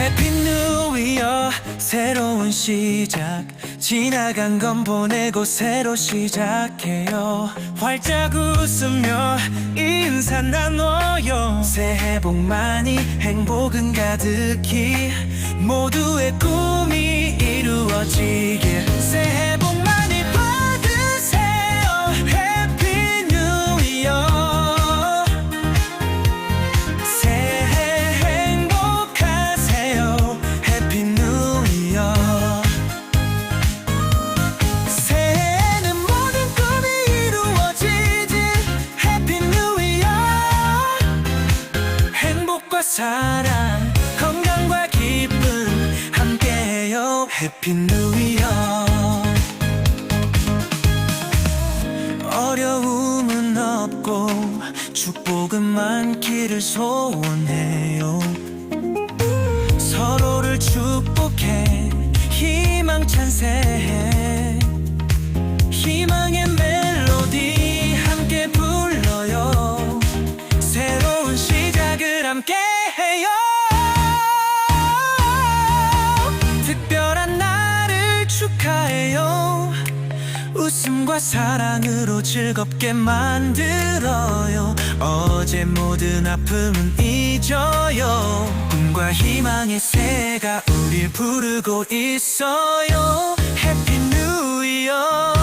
해피 뉴 이어 새로운 시작. 지나간 건 보내고 새로 시작해요. 활짝 웃으며 인사 나눠요. 새해 복 많이 행복은 가득히 모두의 꿈이 이루어지길 해피 뉴 이어. 어려움은 없고 축복은 많기를 소원해요. 서로를 축복해 희망찬 새해 웃음과 사랑으로 즐겁게 만들어요. 어제 모든 아픔은 잊어요. 꿈과 희망의 새가 우릴 부르고 있어요. 해피 뉴 이어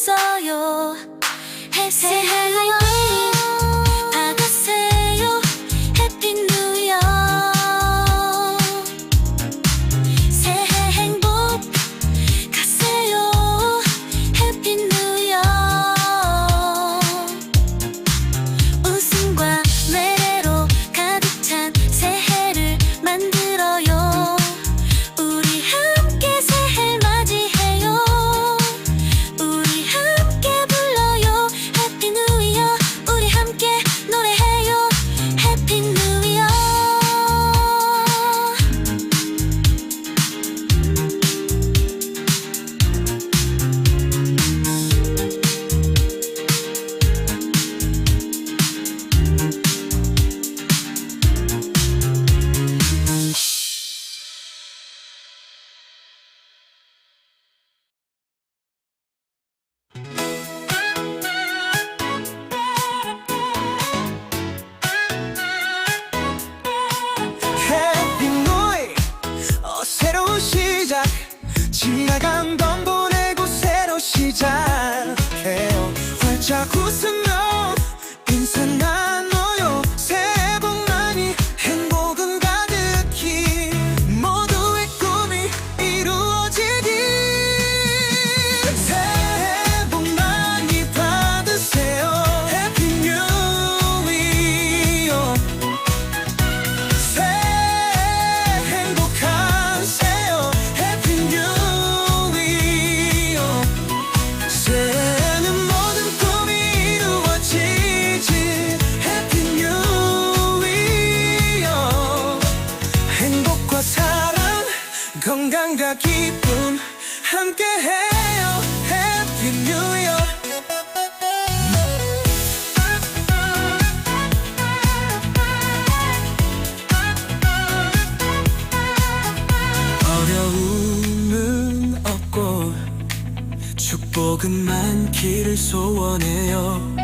없어요. 해세요. Who's enough? 복음 많기를 소원해요.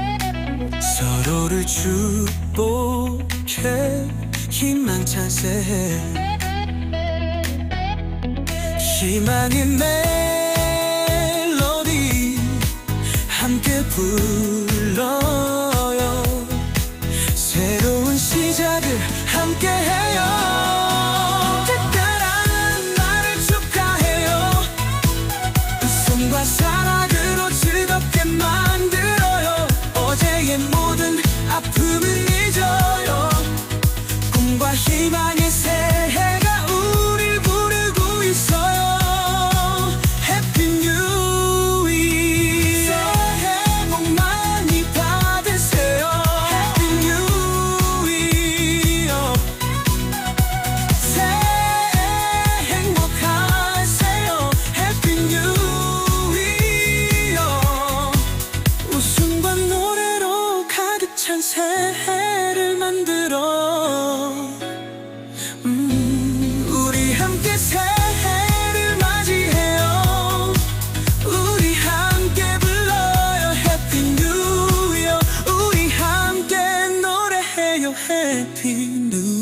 서로를 축복해 희망찬 새해. 희망의 멜로디 함께 불러요. 새로운 시작을 함께 해요 can do.